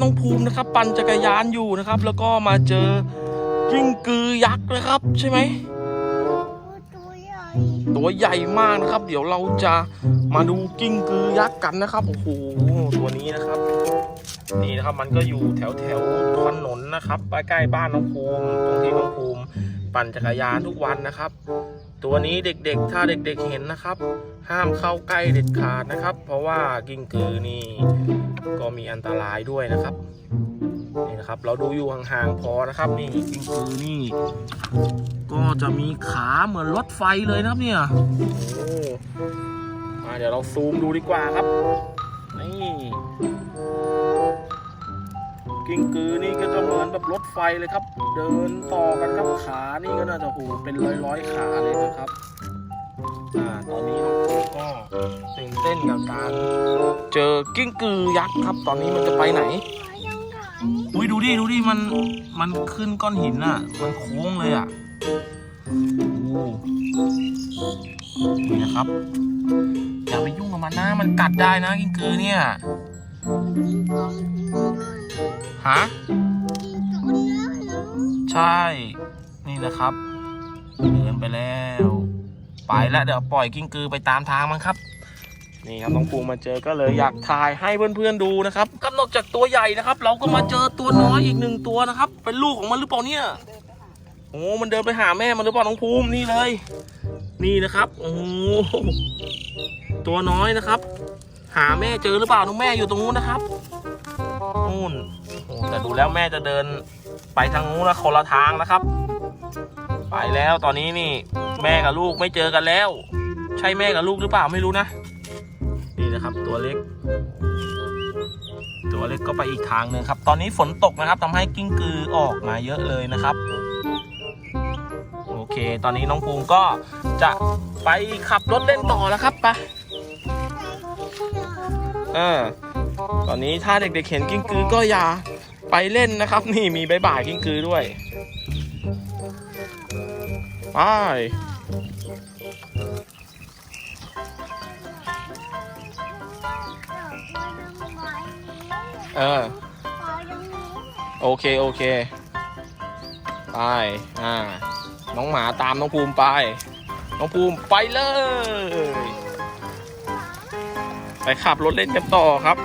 น้องภูมินะครับ ปั่นจักรยานอยู่นะครับ แล้วก็มาเจอกิ้งกือยักษ์นะครับ ใช่ไหมตัวใหญ่ตัวใหญ่มากนะครับ เดี๋ยวเราจะมาดูกิ้งกือยักษ์กันนะครับโอ้โหตัวนี้นะครับ นี่นะครับมันก็อยู่แถวแถวถนนนะครับใกล้ๆบ้านน้องภูมิตรงที่น้องภูมิ ปั่นจักรยานทุกวันนะครับ ตัวนี้เด็กๆ ถ้าเด็กๆเห็นนะครับ ห้ามเข้าใกล้เด็ดขาดนะครับ เพราะว่ากิ้งกือนี่ก็มีอันตรายด้วยนะครับนี่นะครับ เราดูอยู่ห่างๆพอนะครับ นี่กิ้งกือนี่ ก็จะมีขาเหมือนรถไฟเลยนะครับเนี่ยโอ้มาเดี๋ยวเราซูมดูดีกว่าครับนี่ กิ้งกือนี่ก็จะเหมือนแบบรถไฟเลยครับ เดินต่อกันครับขานี่ก็น่าจะโหเป็นร้อยร้อยขาเลยนะครับอ่าตอนนี้น้องโก็ตื่นเต้นกับการเจอกิ้งกือยักษ์ครับ ตอนนี้มันจะไปไหนอุ้ยดูดิดูดิมันมันขึ้นก้อนหินอะ มันโค้งเลยอะโอ้นี่นะครับอย่าไปยุ่งกับมันนะมันกัดได้นะกิ้งกือเนี่ยกินของกินด้วย ฮะกินตัวเนื้อเนาะใช่ นี่นะครับเดินไปแล้ว ไปแล้วเดี๋ยวปล่อยกิ้งกือไปตามทางมันครับ นี่ครับน้องปูมาเจอก็เลยอยากถ่ายให้เพื่อนๆดูนะครับก็นอกจากตัวใหญ่นะครับ เราก็มาเจอตัวน้อยอีกหนึ่งตัวนะครับ เป็นลูกของมันหรือเปล่าเนี่ยโอ้มันเดินไปหาแม่มันหรือเปล่าน้องภูมินี่เลย นี่นะครับโอ้โหตัวน้อยนะครับ หาแม่เจอหรือเปล่าน้องแม่อยู่ตรงนู้นนะครับ นู่นโอ้แต่ดูแล้วแม่จะเดินไปทางนู้นนะคนละทางนะครับ ไปแล้วตอนนี้นี่ แม่กับลูกไม่เจอกันแล้ว ใช่แม่กับลูกหรือเปล่าไม่รู้นะ นี่นะครับตัวเล็ก ตัวเล็กก็ไปอีกทางหนึ่งครับ ตอนนี้ฝนตกนะครับทำให้กิ้งกือออกมาเยอะเลยนะครับโอเค ตอนนี้น้องภูมิก็จะไปขับรถเล่นต่อแล้วครับไปเออ ตอนนี้ถ้าเด็กๆเห็นกิ้งกือก็อย่าไปเล่นนะครับ นี่มีใบบ่ายกิ้งกือด้วยไปเออโอเค โอเค ไป อ่า น้องหมาตามน้องภูมิไป น้องภูมิไปเลย ไปขับรถเล่นกันต่อครับ